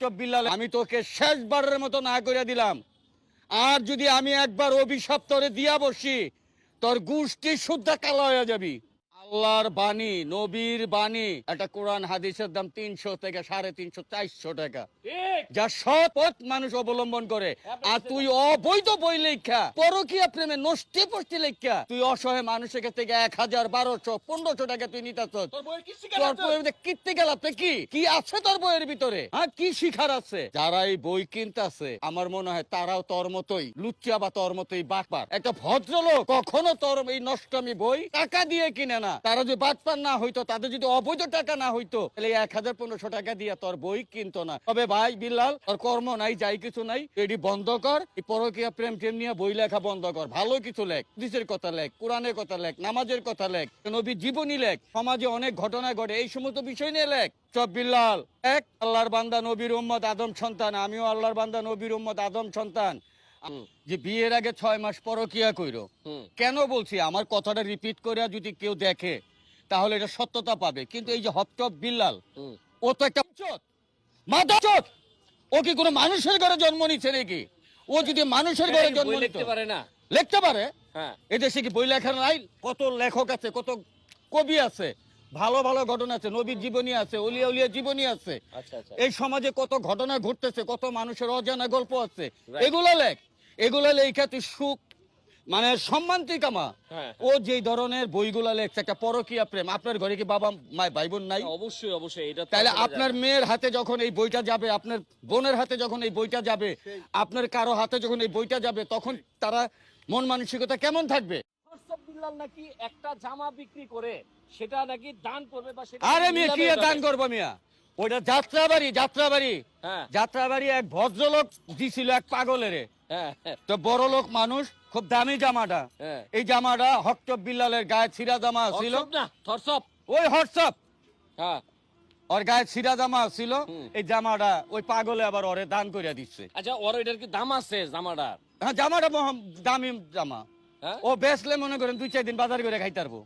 আমি তোকে শেষবারের মতো না করে দিলাম। আর যদি আমি একবার অভিশাপ তোরে দিয়া বসি, তোর গুষ্টি শুদ্ধ কালো হয়ে যাবি। আল্লাহর বাণী নবীর বাণী একটা কোরআন হাদিসের দাম তিনশো থেকে সাড়ে তিনশো চারশো টাকা। যা সৎ পথ মানুষ অবলম্বন করে। আর তুই অবৈধ বই লেখা পরকীয়া প্রেমে নষ্টি পষ্টি লেখা তুই অসহায় মানুষের কাছ থেকে এক হাজার বারোশো পনেরোশো টাকা তুই নিতে তোর বইয়ের আছে? কীর্তি গেলাতে কি? কি আছে তোর বইয়ের ভিতরে? হ্যাঁ কি শিখার আছে? যারা এই বই কিনতেছে আমার মনে হয় তারাও তোর মতোই লুচ্চা বা তোর মতোই বাটপার। একটা ভদ্রলোক কখনো তোর এই নষ্টমী বই টাকা দিয়ে কিনে না। তারা যদি বাটপার না হইতো, তাদের যদি অবৈধ টাকা না হইতো, তাহলে এক হাজার পনেরোশো টাকা দিয়ে তোর বই কিনতো না। তবে ভাই বিল্লাল, তোর কর্ম নাই, যাই কিছু নাই এটি বন্ধ কর, এই পরকীয়া প্রেম টেম নিয়ে বই লেখা বন্ধ কর। ভালো কিছু লেখ দিসের কথা লেখ, কোরআনের কথা লেখ, নামাজের কথা লেখ, নবী জীবনী লেখ, সমাজে অনেক ঘটনা ঘটে, এই সমস্ত বিষয় নিয়ে লেখ। চব বিল্লাল, এক, আল্লাহর বান্দা নবীর উম্মত আদম সন্তান, আমিও আল্লাহর বান্দা নবীর উম্মত আদম সন্তান। যে বিয়ের আগে ছয় মাস পরকিয়া কইরো। কেন বলছি? আমার কথাটা রিপিট করে যদি কেউ দেখে তাহলে এটা সত্যতা পাবে। কিন্তু এই যে হপটপ বিল্লাল ও তো একটা চোদ ও কি কোনো মানুষের ঘরে জন্ম নিচ্ছে নাকি? ও যদি মানুষের ঘরে জন্ম নিত। লিখতে পারে না। লিখতে পারে? হ্যাঁ। এদেশে কি বই লেখার নাই কত লেখক আছে কত কবি আছে। ভালো ভালো ঘটনা আছে নবীর জীবনী আছে অলিয়া উলিয়া জীবনী আছে। আচ্ছা আচ্ছা। এই সমাজে কত ঘটনা ঘটতেছে কত মানুষের অজানা গল্প আছে। এগুলো লেখ এগুলো লেখা তুই সুখ মানে সম্মান তুই কামা। হ্যাঁ। ও যেই ধরনের বইগুলো লেখছে একটা পরকীয়া প্রেম। আপনার ঘরে কি বাবা মা ভাই বোন নাই অবশ্যই অবশ্যই এটা তাহলে আপনার মেয়ের হাতে যখন এই বইটা যাবে আপনার বোনের হাতে যখন এই বইটা যাবে আপনার কারও হাতে যখন এই বইটা যাবে তখন তারা মন মানসিকতা কেমন থাকবে? নাকি একটা জামা বিক্রি করে সেটা নাকি দান করবে বা সেটা আরে মিয়া কি দান। করব মিয়া? ওইটা যাত্রাবাড়ি যাত্রাবাড়ি। হ্যাঁ। যাত্রাবাড়ি এক ভদ্রলোক দিছিল এক পাগলের। হ্যাঁ। তো বড় লোক মানুষ খুব দামি জামাটা। হ্যাঁ। এই জামাটা বিল্লালের গায়ে ছিঁড়া জামা ছিল। ওই হোয়াটসঅ্যাপ হ্যাঁ। ওর গায়ে ছিঁড়া জামা ছিল। এই জামাটা ওই পাগলে আবার ওরে দান করে দিচ্ছে। আচ্ছা ওর এটার কি দাম আছে জামাটার? হ্যাঁ জামাটা দামি জামা। ও বেচলে মনে করেন দুই চার দিন বাজার করে খাইতে পারব।